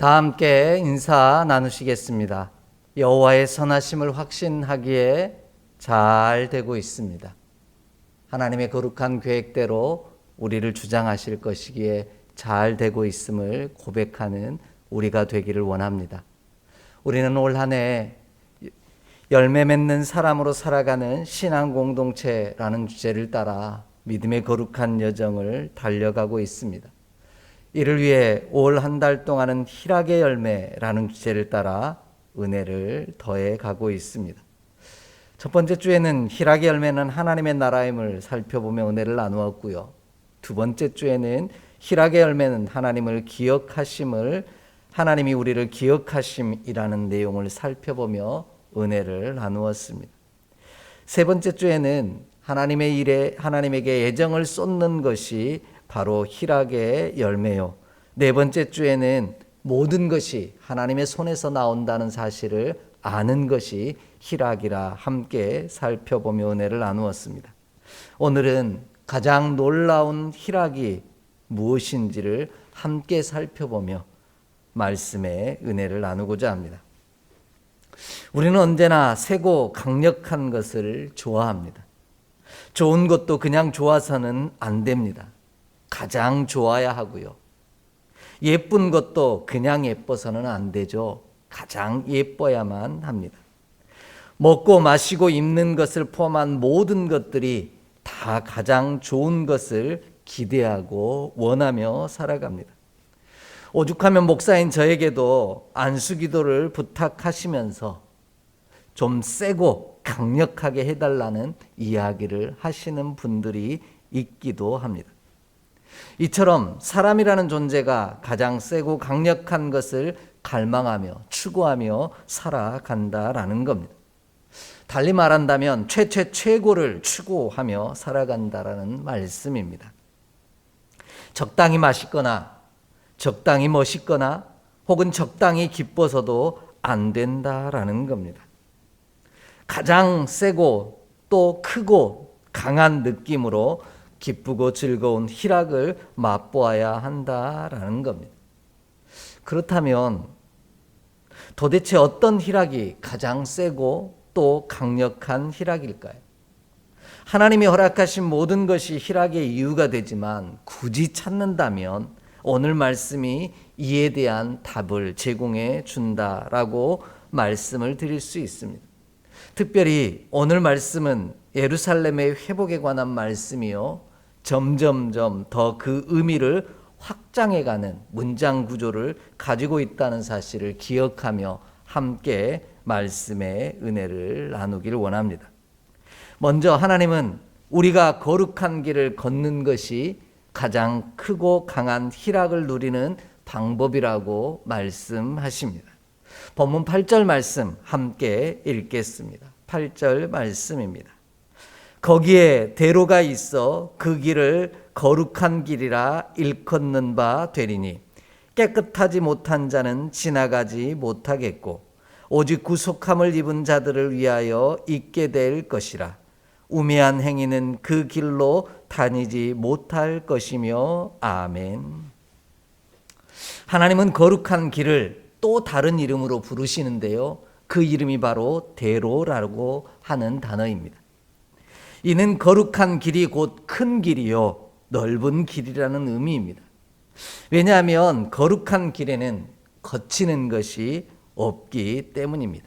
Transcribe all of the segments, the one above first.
다 함께 인사 나누시겠습니다. 여호와의 선하심을 확신하기에 잘 되고 있습니다. 하나님의 거룩한 계획대로 우리를 주장하실 것이기에 잘 되고 있음을 고백하는 우리가 되기를 원합니다. 우리는 올 한 해 열매 맺는 사람으로 살아가는 신앙 공동체라는 주제를 따라 믿음의 거룩한 여정을 달려가고 있습니다. 이를 위해 올 한 달 동안은 희락의 열매라는 주제를 따라 은혜를 더해 가고 있습니다. 첫 번째 주에는 희락의 열매는 하나님의 나라임을 살펴보며 은혜를 나누었고요. 두 번째 주에는 희락의 열매는 하나님을 기억하심을 하나님이 우리를 기억하심이라는 내용을 살펴보며 은혜를 나누었습니다. 세 번째 주에는 하나님의 일에 하나님에게 애정을 쏟는 것이 바로 희락의 열매요. 네 번째 주에는 모든 것이 하나님의 손에서 나온다는 사실을 아는 것이 희락이라 함께 살펴보며 은혜를 나누었습니다. 오늘은 가장 놀라운 희락이 무엇인지를 함께 살펴보며 말씀의 은혜를 나누고자 합니다. 우리는 언제나 세고 강력한 것을 좋아합니다. 좋은 것도 그냥 좋아서는 안 됩니다. 가장 좋아야 하고요. 예쁜 것도 그냥 예뻐서는 안 되죠. 가장 예뻐야만 합니다. 먹고 마시고 입는 것을 포함한 모든 것들이 다 가장 좋은 것을 기대하고 원하며 살아갑니다. 오죽하면 목사인 저에게도 안수 기도를 부탁하시면서 좀 세고 강력하게 해달라는 이야기를 하시는 분들이 있기도 합니다. 이처럼 사람이라는 존재가 가장 세고 강력한 것을 갈망하며 추구하며 살아간다라는 겁니다. 달리 말한다면 최최 최고를 추구하며 살아간다라는 말씀입니다. 적당히 맛있거나 적당히 멋있거나 혹은 적당히 기뻐서도 안 된다라는 겁니다. 가장 세고 또 크고 강한 느낌으로 기쁘고 즐거운 희락을 맛보아야 한다라는 겁니다. 그렇다면 도대체 어떤 희락이 가장 세고 또 강력한 희락일까요? 하나님이 허락하신 모든 것이 희락의 이유가 되지만 굳이 찾는다면 오늘 말씀이 이에 대한 답을 제공해 준다라고 말씀을 드릴 수 있습니다. 특별히 오늘 말씀은 예루살렘의 회복에 관한 말씀이요. 점점점 더 그 의미를 확장해가는 문장 구조를 가지고 있다는 사실을 기억하며 함께 말씀의 은혜를 나누기를 원합니다. 먼저 하나님은 우리가 거룩한 길을 걷는 것이 가장 크고 강한 희락을 누리는 방법이라고 말씀하십니다. 본문 8절 말씀 함께 읽겠습니다. 8절 말씀입니다. 거기에 대로가 있어 그 길을 거룩한 길이라 일컫는 바 되리니 깨끗하지 못한 자는 지나가지 못하겠고 오직 구속함을 입은 자들을 위하여 있게 될 것이라 우매한 행위는 그 길로 다니지 못할 것이며 아멘. 하나님은 거룩한 길을 또 다른 이름으로 부르시는데요. 그 이름이 바로 대로라고 하는 단어입니다. 이는 거룩한 길이 곧 큰 길이요 넓은 길이라는 의미입니다. 왜냐하면 거룩한 길에는 거치는 것이 없기 때문입니다.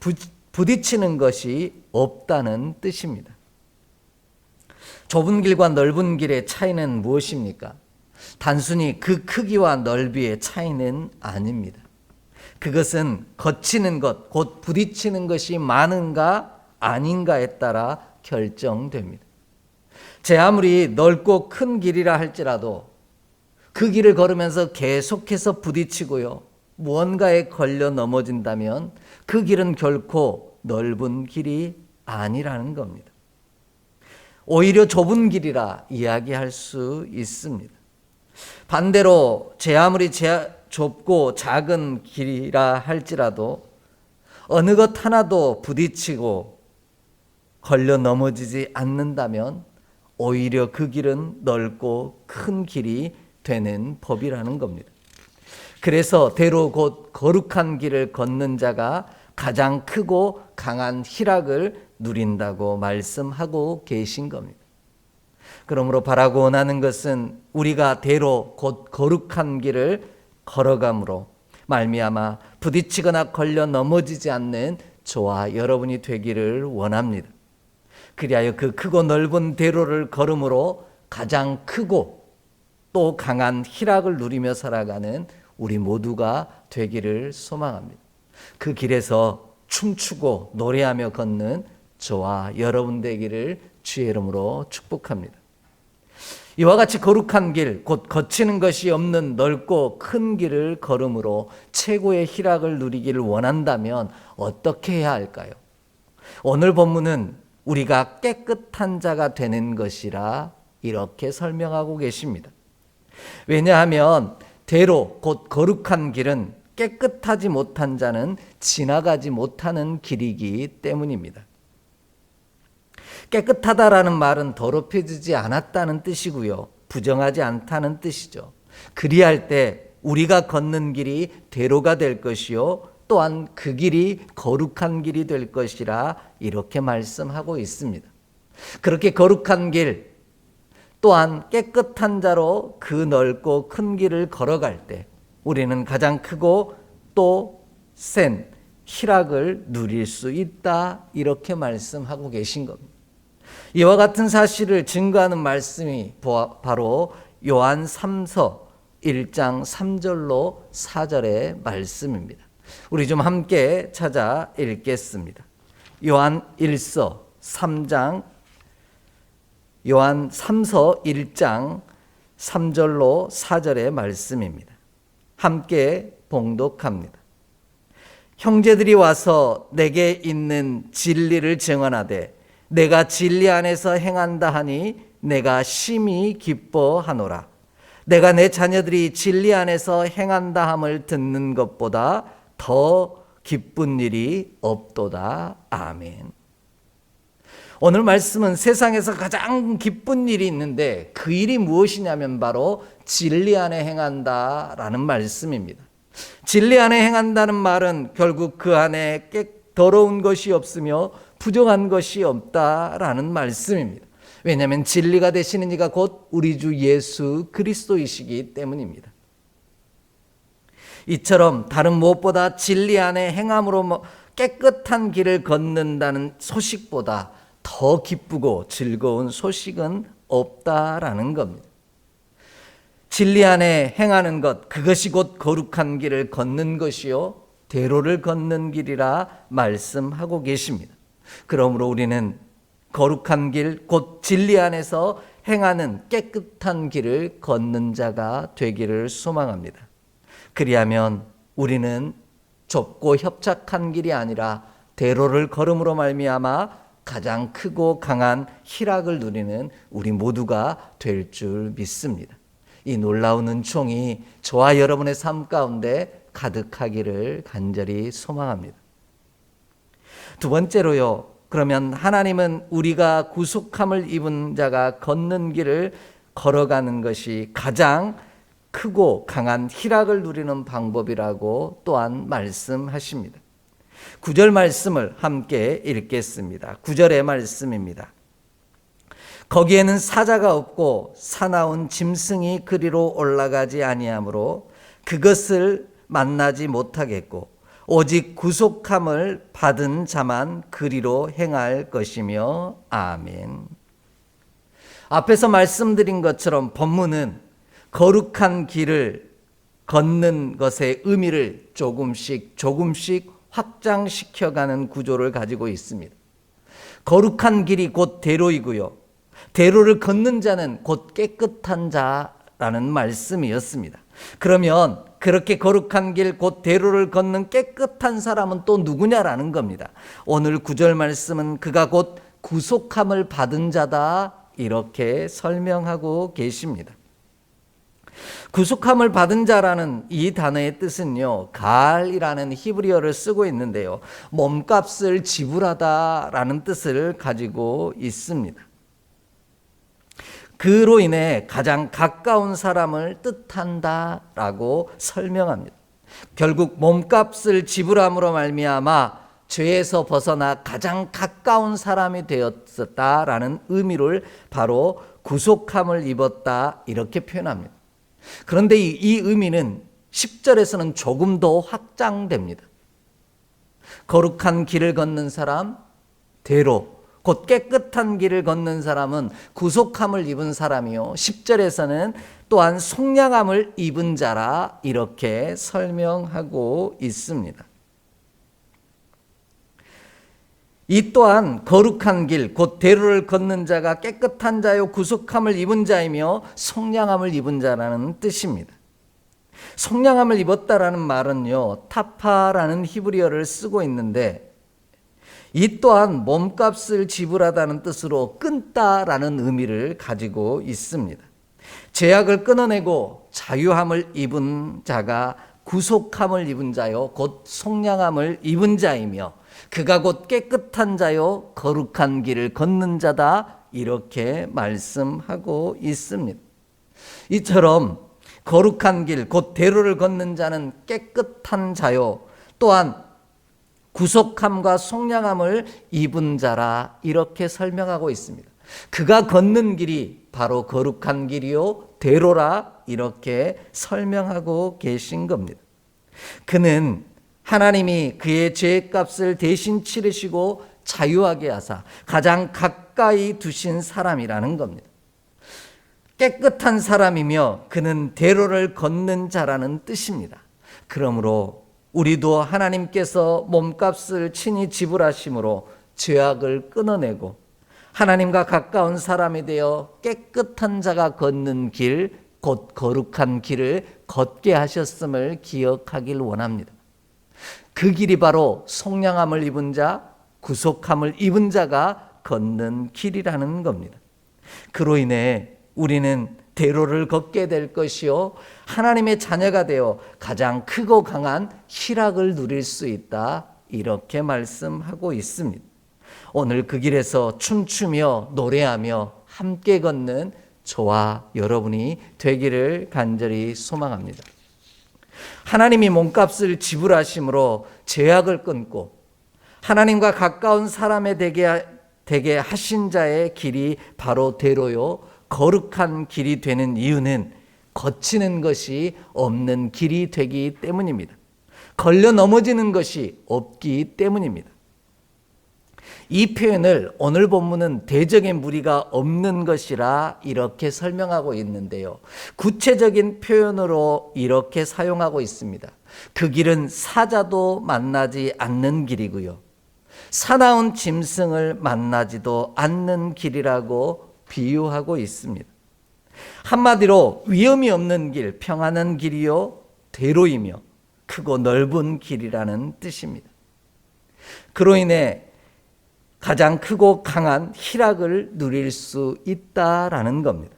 부, 부딪히는 것이 없다는 뜻입니다. 좁은 길과 넓은 길의 차이는 무엇입니까? 단순히 그 크기와 넓이의 차이는 아닙니다. 그것은 거치는 것, 곧 부딪히는 것이 많은가 아닌가에 따라 결정됩니다. 제 아무리 넓고 큰 길이라 할지라도 그 길을 걸으면서 계속해서 부딪히고요. 무언가에 걸려 넘어진다면 그 길은 결코 넓은 길이 아니라는 겁니다. 오히려 좁은 길이라 이야기할 수 있습니다. 반대로 제 아무리 제 좁고 작은 길이라 할지라도 어느 것 하나도 부딪히고 걸려 넘어지지 않는다면 오히려 그 길은 넓고 큰 길이 되는 법이라는 겁니다. 그래서 대로 곧 거룩한 길을 걷는 자가 가장 크고 강한 희락을 누린다고 말씀하고 계신 겁니다. 그러므로 바라고 원하는 것은 우리가 대로 곧 거룩한 길을 걸어감으로 말미암아 부딪히거나 걸려 넘어지지 않는 저와 여러분이 되기를 원합니다. 그리하여 그 크고 넓은 대로를 걸음으로 가장 크고 또 강한 희락을 누리며 살아가는 우리 모두가 되기를 소망합니다. 그 길에서 춤추고 노래하며 걷는 저와 여러분 되기를 주의 이름으로 축복합니다. 이와 같이 거룩한 길, 곧 거치는 것이 없는 넓고 큰 길을 걸음으로 최고의 희락을 누리기를 원한다면 어떻게 해야 할까요? 오늘 본문은 우리가 깨끗한 자가 되는 것이라 이렇게 설명하고 계십니다. 왜냐하면 대로 곧 거룩한 길은 깨끗하지 못한 자는 지나가지 못하는 길이기 때문입니다. 깨끗하다라는 말은 더럽혀지지 않았다는 뜻이고요. 부정하지 않다는 뜻이죠. 그리할 때 우리가 걷는 길이 대로가 될 것이요. 또한 그 길이 거룩한 길이 될 것이라 이렇게 말씀하고 있습니다. 그렇게 거룩한 길, 또한 깨끗한 자로 그 넓고 큰 길을 걸어갈 때 우리는 가장 크고 또 센 희락을 누릴 수 있다. 이렇게 말씀하고 계신 겁니다. 이와 같은 사실을 증거하는 말씀이 바로 요한 3서 1장 3절로 4절의 말씀입니다. 우리 좀 함께 찾아 읽겠습니다. 요한 1서 3장 요한 3서 1장 3절로 4절의 말씀입니다. 함께 봉독합니다. 형제들이 와서 내게 있는 진리를 증언하되 내가 진리 안에서 행한다 하니 내가 심히 기뻐하노라. 내가 내 자녀들이 진리 안에서 행한다 함을 듣는 것보다 더 기쁜 일이 없도다. 아멘. 오늘 말씀은 세상에서 가장 기쁜 일이 있는데 그 일이 무엇이냐면 바로 진리 안에 행한다라는 말씀입니다. 진리 안에 행한다는 말은 결국 그 안에 깨 더러운 것이 없으며 부정한 것이 없다라는 말씀입니다. 왜냐하면 진리가 되시는 이가 곧 우리 주 예수 그리스도이시기 때문입니다. 이처럼 다른 무엇보다 진리 안에 행함으로 뭐 깨끗한 길을 걷는다는 소식보다 더 기쁘고 즐거운 소식은 없다라는 겁니다. 진리 안에 행하는 것, 그것이 곧 거룩한 길을 걷는 것이요. 대로를 걷는 길이라 말씀하고 계십니다. 그러므로 우리는 거룩한 길, 곧 진리 안에서 행하는 깨끗한 길을 걷는 자가 되기를 소망합니다. 그리하면 우리는 좁고 협착한 길이 아니라 대로를 걸음으로 말미암아 가장 크고 강한 희락을 누리는 우리 모두가 될 줄 믿습니다. 이 놀라운 은총이 저와 여러분의 삶 가운데 가득하기를 간절히 소망합니다. 두 번째로요. 그러면 하나님은 우리가 구속함을 입은 자가 걷는 길을 걸어가는 것이 가장 크고 강한 희락을 누리는 방법이라고 또한 말씀하십니다. 9절 말씀을 함께 읽겠습니다. 9절의 말씀입니다. 거기에는 사자가 없고 사나운 짐승이 그리로 올라가지 아니하므로 그것을 만나지 못하겠고 오직 구속함을 받은 자만 그리로 행할 것이며 아멘. 앞에서 말씀드린 것처럼 본문은 거룩한 길을 걷는 것의 의미를 조금씩 조금씩 확장시켜가는 구조를 가지고 있습니다. 거룩한 길이 곧 대로이고요. 대로를 걷는 자는 곧 깨끗한 자라는 말씀이었습니다. 그러면 그렇게 거룩한 길, 곧 대로를 걷는 깨끗한 사람은 또 누구냐라는 겁니다. 오늘 구절 말씀은 그가 곧 구속함을 받은 자다. 이렇게 설명하고 계십니다. 구속함을 받은 자라는 이 단어의 뜻은요, 갈이라는 히브리어를 쓰고 있는데요, 몸값을 지불하다라는 뜻을 가지고 있습니다. 그로 인해 가장 가까운 사람을 뜻한다라고 설명합니다. 결국 몸값을 지불함으로 말미암아 죄에서 벗어나 가장 가까운 사람이 되었었다라는 의미를 바로 구속함을 입었다 이렇게 표현합니다. 그런데 이, 이 의미는 10절에서는 조금 더 확장됩니다. 거룩한 길을 걷는 사람, 대로, 곧 깨끗한 길을 걷는 사람은 구속함을 입은 사람이요. 10절에서는 또한 속량함을 입은 자라 이렇게 설명하고 있습니다. 이 또한 거룩한 길, 곧 대로를 걷는 자가 깨끗한 자요 구속함을 입은 자이며 속량함을 입은 자라는 뜻입니다. 속량함을 입었다라는 말은요, 타파라는 히브리어를 쓰고 있는데 이 또한 몸값을 지불하다는 뜻으로 끊다라는 의미를 가지고 있습니다. 죄악을 끊어내고 자유함을 입은 자가 구속함을 입은 자요, 곧 속량함을 입은 자이며 그가 곧 깨끗한 자요 거룩한 길을 걷는 자다 이렇게 말씀하고 있습니다. 이처럼 거룩한 길 곧 대로를 걷는 자는 깨끗한 자요 또한 구속함과 속량함을 입은 자라 이렇게 설명하고 있습니다. 그가 걷는 길이 바로 거룩한 길이요 대로라 이렇게 설명하고 계신 겁니다. 그는 하나님이 그의 죄값을 대신 치르시고 자유하게 하사 가장 가까이 두신 사람이라는 겁니다. 깨끗한 사람이며 그는 대로를 걷는 자라는 뜻입니다. 그러므로 우리도 하나님께서 몸값을 친히 지불하심으로 죄악을 끊어내고 하나님과 가까운 사람이 되어 깨끗한 자가 걷는 길, 곧 거룩한 길을 걷게 하셨음을 기억하길 원합니다. 그 길이 바로 속량함을 입은 자, 구속함을 입은 자가 걷는 길이라는 겁니다. 그로 인해 우리는 대로를 걷게 될 것이요 하나님의 자녀가 되어 가장 크고 강한 희락을 누릴 수 있다 이렇게 말씀하고 있습니다. 오늘 그 길에서 춤추며 노래하며 함께 걷는 저와 여러분이 되기를 간절히 소망합니다. 하나님이 몸값을 지불하심으로 죄악을 끊고 하나님과 가까운 사람에 되게, 되게 하신 자의 길이 바로 대로요 거룩한 길이 되는 이유는 거치는 것이 없는 길이 되기 때문입니다. 걸려 넘어지는 것이 없기 때문입니다. 이 표현을 오늘 본문은 대적의 무리가 없는 것이라 이렇게 설명하고 있는데요. 구체적인 표현으로 이렇게 사용하고 있습니다. 그 길은 사자도 만나지 않는 길이고요. 사나운 짐승을 만나지도 않는 길이라고 비유하고 있습니다. 한마디로 위험이 없는 길, 평안한 길이요, 대로이며 크고 넓은 길이라는 뜻입니다. 그로 인해 가장 크고 강한 희락을 누릴 수 있다라는 겁니다.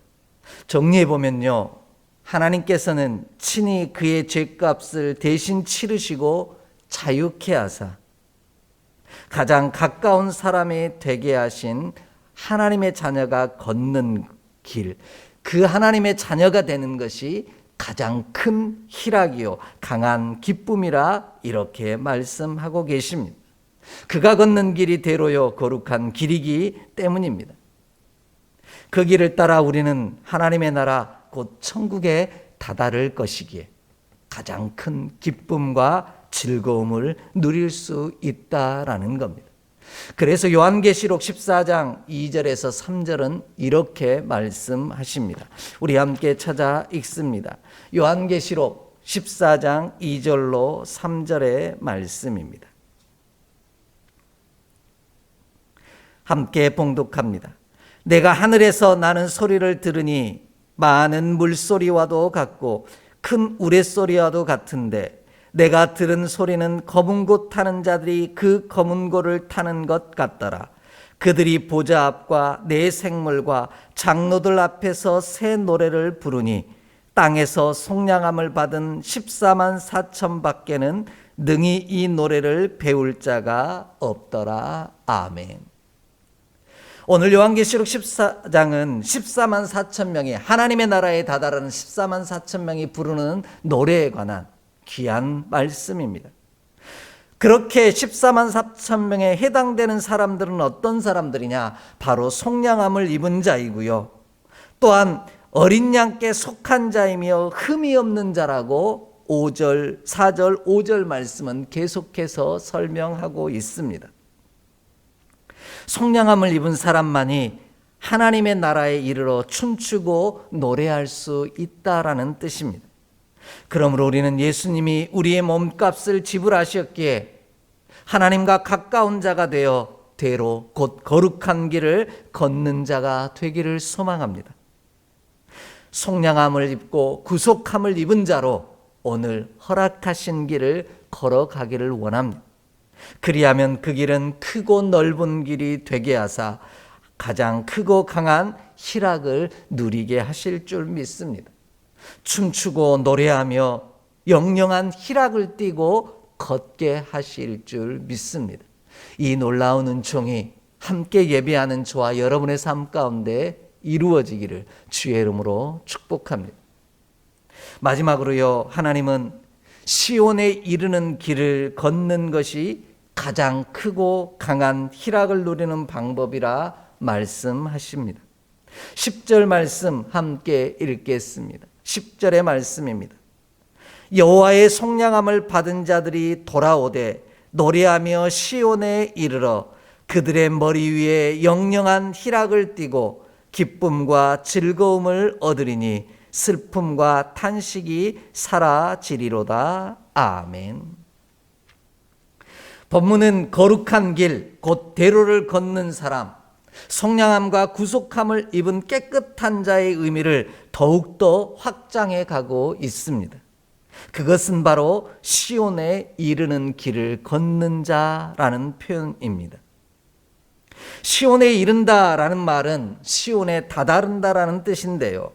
정리해 보면요. 하나님께서는 친히 그의 죄값을 대신 치르시고 자유케 하사 가장 가까운 사람이 되게 하신 하나님의 자녀가 걷는 길, 그 하나님의 자녀가 되는 것이 가장 큰 희락이요, 강한 기쁨이라 이렇게 말씀하고 계십니다. 그가 걷는 길이 대로요 거룩한 길이기 때문입니다. 그 길을 따라 우리는 하나님의 나라 곧 천국에 다다를 것이기에 가장 큰 기쁨과 즐거움을 누릴 수 있다라는 겁니다. 그래서 요한계시록 14장 2절에서 3절은 이렇게 말씀하십니다. 우리 함께 찾아 읽습니다. 요한계시록 14장 2절로 3절의 말씀입니다. 함께 봉독합니다. 내가 하늘에서 나는 소리를 들으니 많은 물소리와도 같고 큰 우레소리와도 같은데 내가 들은 소리는 검은 곳 타는 자들이 그 검은 곳을 타는 것 같더라. 그들이 보좌 앞과 내 생물과 장로들 앞에서 새 노래를 부르니 땅에서 속량함을 받은 14만 4천 밖에는 능히 이 노래를 배울 자가 없더라. 아멘. 오늘 요한계시록 14장은 14만 4천 명이 하나님의 나라에 다다르는 14만 4천 명이 부르는 노래에 관한 귀한 말씀입니다. 그렇게 14만 4천 명에 해당되는 사람들은 어떤 사람들이냐? 바로 속량함을 입은 자이고요. 또한 어린 양께 속한 자이며 흠이 없는 자라고 5절, 4절, 5절 말씀은 계속해서 설명하고 있습니다. 속량함을 입은 사람만이 하나님의 나라에 이르러 춤추고 노래할 수 있다라는 뜻입니다. 그러므로 우리는 예수님이 우리의 몸값을 지불하셨기에 하나님과 가까운 자가 되어 대로 곧 거룩한 길을 걷는 자가 되기를 소망합니다. 속량함을 입고 구속함을 입은 자로 오늘 허락하신 길을 걸어가기를 원합니다. 그리하면 그 길은 크고 넓은 길이 되게 하사 가장 크고 강한 희락을 누리게 하실 줄 믿습니다. 춤추고 노래하며 영영한 희락을 띠고 걷게 하실 줄 믿습니다. 이 놀라운 은총이 함께 예배하는 저와 여러분의 삶 가운데 이루어지기를 주의 이름으로 축복합니다. 마지막으로요, 하나님은 시온에 이르는 길을 걷는 것이 가장 크고 강한 희락을 누리는 방법이라 말씀하십니다. 10절 말씀 함께 읽겠습니다. 10절의 말씀입니다. 여호와의 속량함을 받은 자들이 돌아오되 노래하며 시온에 이르러 그들의 머리 위에 영영한 희락을 띠고 기쁨과 즐거움을 얻으리니 슬픔과 탄식이 사라지리로다. 아멘. 본문은 거룩한 길, 곧 대로를 걷는 사람, 성량함과 구속함을 입은 깨끗한 자의 의미를 더욱더 확장해 가고 있습니다. 그것은 바로 시온에 이르는 길을 걷는 자라는 표현입니다. 시온에 이른다라는 말은 시온에 다다른다라는 뜻인데요.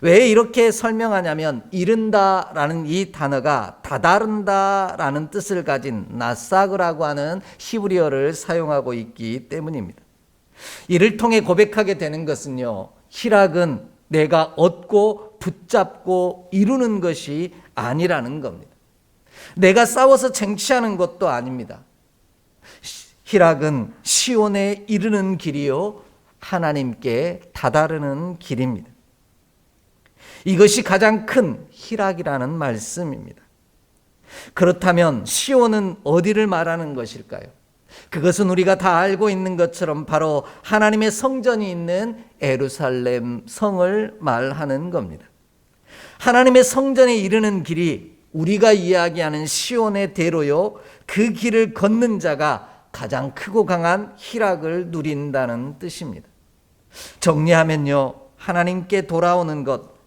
왜 이렇게 설명하냐면 이른다라는 이 단어가 다다른다라는 뜻을 가진 나사그라고 하는 히브리어를 사용하고 있기 때문입니다. 이를 통해 고백하게 되는 것은요. 희락은 내가 얻고 붙잡고 이루는 것이 아니라는 겁니다. 내가 싸워서 쟁취하는 것도 아닙니다. 희락은 시온에 이르는 길이요. 하나님께 다다르는 길입니다. 이것이 가장 큰 희락이라는 말씀입니다. 그렇다면 시온은 어디를 말하는 것일까요? 그것은 우리가 다 알고 있는 것처럼 바로 하나님의 성전이 있는 에루살렘 성을 말하는 겁니다. 하나님의 성전에 이르는 길이 우리가 이야기하는 시온의 대로요. 그 길을 걷는 자가 가장 크고 강한 희락을 누린다는 뜻입니다. 정리하면요. 하나님께 돌아오는 것,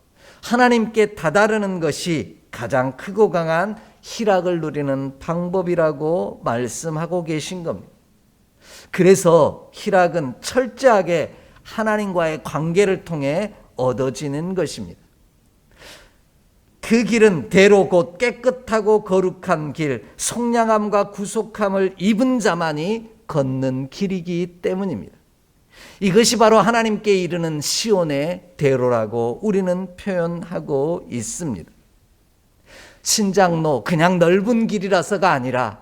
하나님께 다다르는 것이 가장 크고 강한 희락을 누리는 방법이라고 말씀하고 계신 겁니다. 그래서 희락은 철저하게 하나님과의 관계를 통해 얻어지는 것입니다. 그 길은 대로 곧 깨끗하고 거룩한 길, 성량함과 구속함을 입은 자만이 걷는 길이기 때문입니다. 이것이 바로 하나님께 이르는 시온의 대로라고 우리는 표현하고 있습니다. 신장로 그냥 넓은 길이라서가 아니라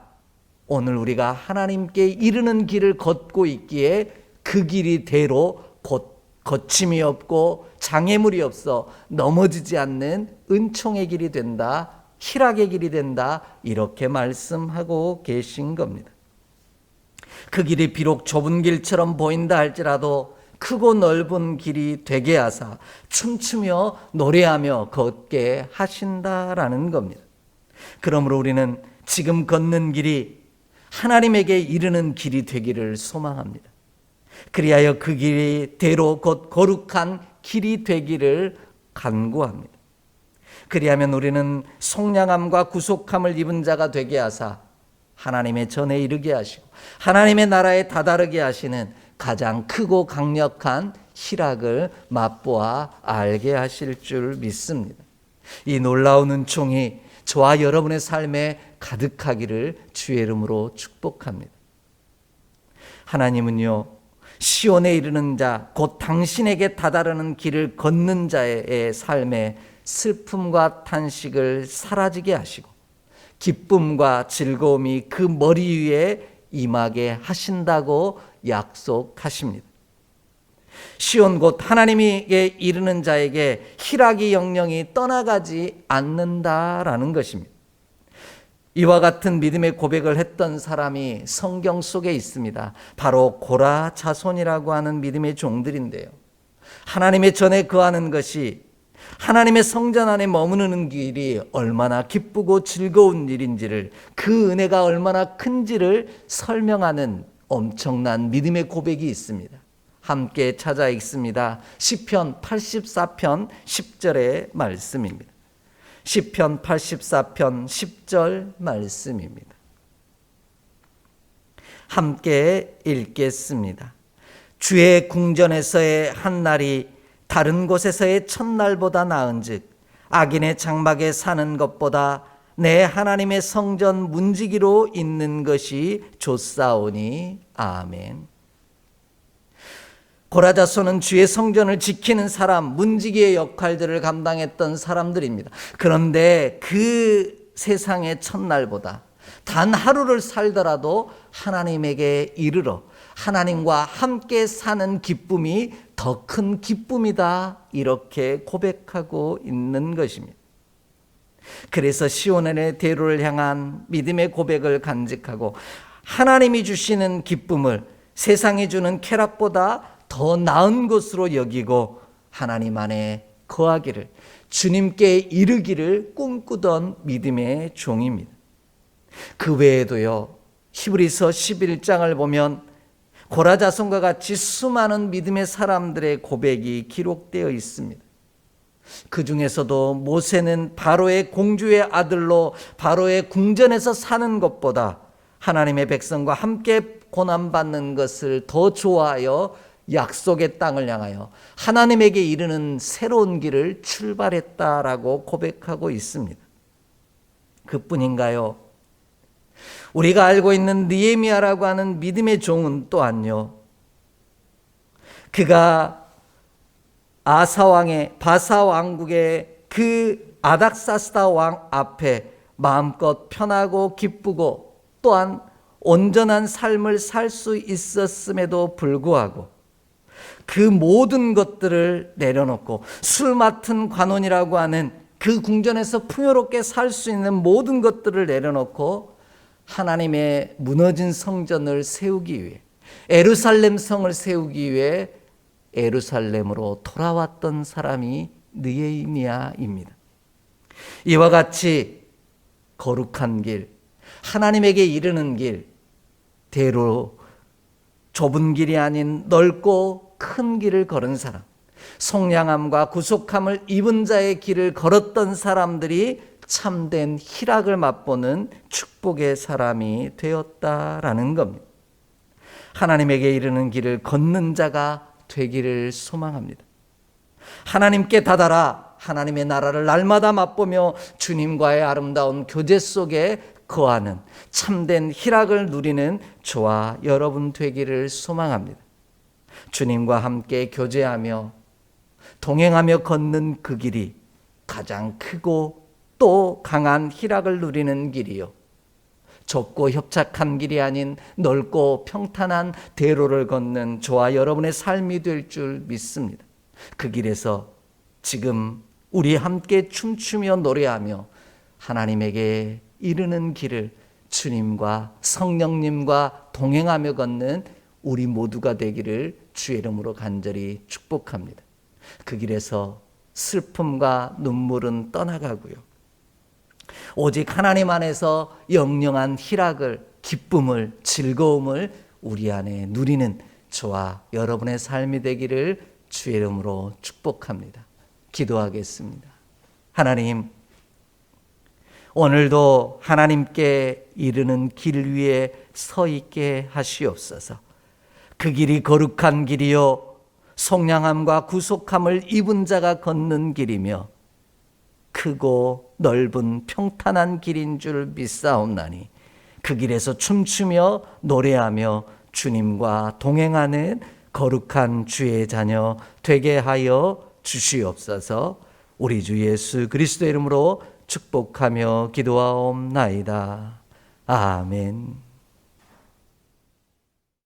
오늘 우리가 하나님께 이르는 길을 걷고 있기에 그 길이 대로 곧 거침이 없고 장애물이 없어 넘어지지 않는 은총의 길이 된다. 희락의 길이 된다. 이렇게 말씀하고 계신 겁니다. 그 길이 비록 좁은 길처럼 보인다 할지라도 크고 넓은 길이 되게 하사 춤추며 노래하며 걷게 하신다라는 겁니다. 그러므로 우리는 지금 걷는 길이 하나님에게 이르는 길이 되기를 소망합니다. 그리하여 그 길이 대로 곧 거룩한 길이 되기를 간구합니다. 그리하면 우리는 속량함과 구속함을 입은 자가 되게 하사 하나님의 전에 이르게 하시고 하나님의 나라에 다다르게 하시는 가장 크고 강력한 희락을 맛보아 알게 하실 줄 믿습니다. 이 놀라운 은총이 저와 여러분의 삶에 가득하기를 주의 이름으로 축복합니다. 하나님은요, 시온에 이르는 자, 곧 당신에게 다다르는 길을 걷는 자의 삶에 슬픔과 탄식을 사라지게 하시고, 기쁨과 즐거움이 그 머리 위에 임하게 하신다고 약속하십니다. 시온 곧 하나님에게 이르는 자에게 희락이 영영이 떠나가지 않는다라는 것입니다. 이와 같은 믿음의 고백을 했던 사람이 성경 속에 있습니다. 바로 고라 자손이라고 하는 믿음의 종들인데요. 하나님의 전에 거하는 것이 하나님의 성전 안에 머무르는 길이 얼마나 기쁘고 즐거운 일인지를 그 은혜가 얼마나 큰지를 설명하는 엄청난 믿음의 고백이 있습니다. 함께 찾아 읽습니다. 시편 84편 10절의 말씀입니다. 시편 84편 10절 말씀입니다. 함께 읽겠습니다. 주의 궁전에서의 한 날이 다른 곳에서의 첫날보다 나은즉 악인의 장막에 사는 것보다 내 하나님의 성전 문지기로 있는 것이 좋사오니 아멘. 고라자손은 주의 성전을 지키는 사람, 문지기의 역할들을 감당했던 사람들입니다. 그런데 그 세상의 첫날보다 단 하루를 살더라도 하나님에게 이르러 하나님과 함께 사는 기쁨이 더 큰 기쁨이다. 이렇게 고백하고 있는 것입니다. 그래서 시온의 대로를 향한 믿음의 고백을 간직하고 하나님이 주시는 기쁨을 세상이 주는 쾌락보다 더 나은 것으로 여기고 하나님 안에 거하기를 주님께 이르기를 꿈꾸던 믿음의 종입니다. 그 외에도요. 히브리서 11장을 보면 고라자손과 같이 수많은 믿음의 사람들의 고백이 기록되어 있습니다. 그 중에서도 모세는 바로의 공주의 아들로 바로의 궁전에서 사는 것보다 하나님의 백성과 함께 고난받는 것을 더 좋아하여 약속의 땅을 향하여 하나님에게 이르는 새로운 길을 출발했다라고 고백하고 있습니다. 그뿐인가요? 우리가 알고 있는 니에미아라고 하는 믿음의 종은 또한요. 그가 아사 왕의 바사 왕국의 그 아닥사스다 왕 앞에 마음껏 편하고 기쁘고 또한 온전한 삶을 살 수 있었음에도 불구하고 그 모든 것들을 내려놓고 술 맡은 관원이라고 하는 그 궁전에서 풍요롭게 살 수 있는 모든 것들을 내려놓고 하나님의 무너진 성전을 세우기 위해 에루살렘 성을 세우기 위해 에루살렘으로 돌아왔던 사람이 느헤미야입니다. 이와 같이 거룩한 길, 하나님에게 이르는 길, 대로 좁은 길이 아닌 넓고 큰 길을 걸은 사람, 속량함과 구속함을 입은 자의 길을 걸었던 사람들이 참된 희락을 맛보는 축복의 사람이 되었다라는 겁니다. 하나님에게 이르는 길을 걷는 자가 되기를 소망합니다. 하나님께 다다라 하나님의 나라를 날마다 맛보며 주님과의 아름다운 교제 속에 거하는 참된 희락을 누리는 저와 여러분 되기를 소망합니다. 주님과 함께 교제하며 동행하며 걷는 그 길이 가장 크고 또 강한 희락을 누리는 길이요. 좁고 협착한 길이 아닌 넓고 평탄한 대로를 걷는 저와 여러분의 삶이 될 줄 믿습니다. 그 길에서 지금 우리 함께 춤추며 노래하며 하나님에게 이르는 길을 주님과 성령님과 동행하며 걷는 우리 모두가 되기를 주의 이름으로 간절히 축복합니다. 그 길에서 슬픔과 눈물은 떠나가고요. 오직 하나님 안에서 영영한 희락을, 기쁨을, 즐거움을 우리 안에 누리는 저와 여러분의 삶이 되기를 주의 이름으로 축복합니다. 기도하겠습니다. 하나님, 오늘도 하나님께 이르는 길 위에 서 있게 하시옵소서. 그 길이 거룩한 길이요, 속량함과 구속함을 입은 자가 걷는 길이며, 크고 넓은 평탄한 길인 줄 믿사옵나니 그 길에서 춤추며 노래하며 주님과 동행하는 거룩한 주의 자녀 되게 하여 주시옵소서 우리 주 예수 그리스도 이름으로 축복하며 기도하옵나이다. 아멘.